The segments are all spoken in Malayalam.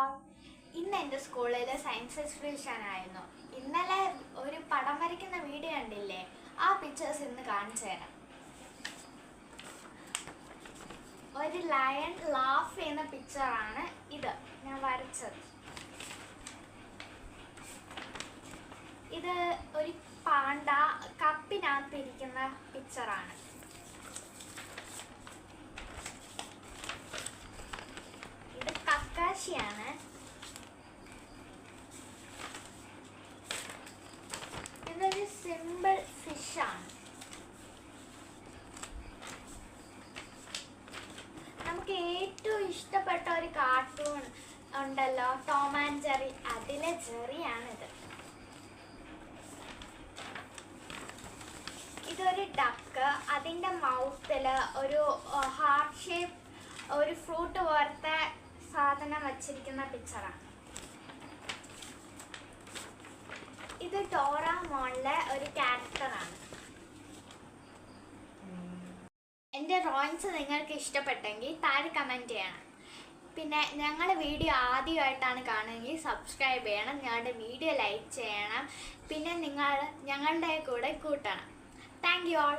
ഓൾ ഇന്ന് എന്റെ സ്കൂളിൽ സയൻസ് എക്സിബിഷൻ ആയിരുന്നു. ഇന്നലെ ഒരു പടം വരയ്ക്കുന്ന വീഡിയോ കണ്ടില്ലേ? ആ പിക്ചേഴ്സ് ഇന്ന് കാണിച്ചു തരാം. ഒരു ലയൺ ലാഫ് ചെയ്യുന്ന പിക്ചറാണ് ഇത്. ഞാൻ വരച്ചത്. ഇത് ഒരു പാണ്ട കപ്പിനകത്തിരിക്കുന്ന പിക്ചറാണ് ഇത് കക്കാശിയാണ് ഇതൊരു സിമ്പിൾ ഫിഷാണ് നമുക്ക് ഏറ്റവും ഇഷ്ടപ്പെട്ട ഒരു കാർട്ടൂൺ ഉണ്ടല്ലോ ടോം ആൻഡ് ജെറി അതിലെ ജെറിയാണിത് ഇതൊരു ഡക്ക് അതിന്റെ മൗത്തിൽ ഒരു ഹാർട്ട് ഷേപ്പ് ഒരു ഫ്രൂട്ട് പോലത്തെ സാധനം വച്ചിരിക്കുന്ന പിക്ചറാണ് ഡോറ മോണിലെ ഒരു ക്യാരക്ടറാണ്. എന്റെ ഡ്രോയിങ്സ് നിങ്ങൾക്ക് ഇഷ്ടപ്പെട്ടെങ്കിൽ താഴെ കമന്റ് ചെയ്യണം. പിന്നെ ഞങ്ങളുടെ വീഡിയോ ആദ്യമായിട്ടാണ് കാണുമെങ്കിൽ സബ്സ്ക്രൈബ് ചെയ്യണം ഞങ്ങളുടെ വീഡിയോ ലൈക്ക് ചെയ്യണം പിന്നെ നിങ്ങൾ ഞങ്ങളുടെ കൂടെ കൂട്ടണം. താങ്ക് യു ഓൾ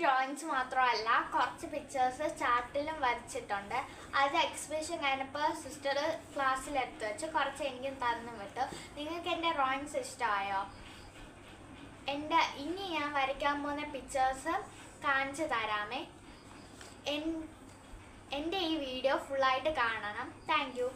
ഡ്രോയിങ്സ് മാത്രമല്ല കുറച്ച് പിക്ചേഴ്സ് ചാർട്ടിലും വരച്ചിട്ടുണ്ട്. അത് എക്സിബിഷൻ കഴിഞ്ഞപ്പോൾ സിസ്റ്റർ ക്ലാസ്സിൽ എടുത്തു വെച്ച്. കുറച്ച് എനിക്കും തന്നു വിട്ടു. നിങ്ങൾക്ക് എന്റെ ഡ്രോയിങ്സ് ഇഷ്ടമായോ? എന്റെ ഇനി ഞാൻ വരയ്ക്കാൻ പോകുന്ന പിക്ചേഴ്സ് കാണിച്ചു തരാമേ. എൻ- എന്റെ ഈ വീഡിയോ ഫുള്ളായിട്ട് കാണണം. താങ്ക്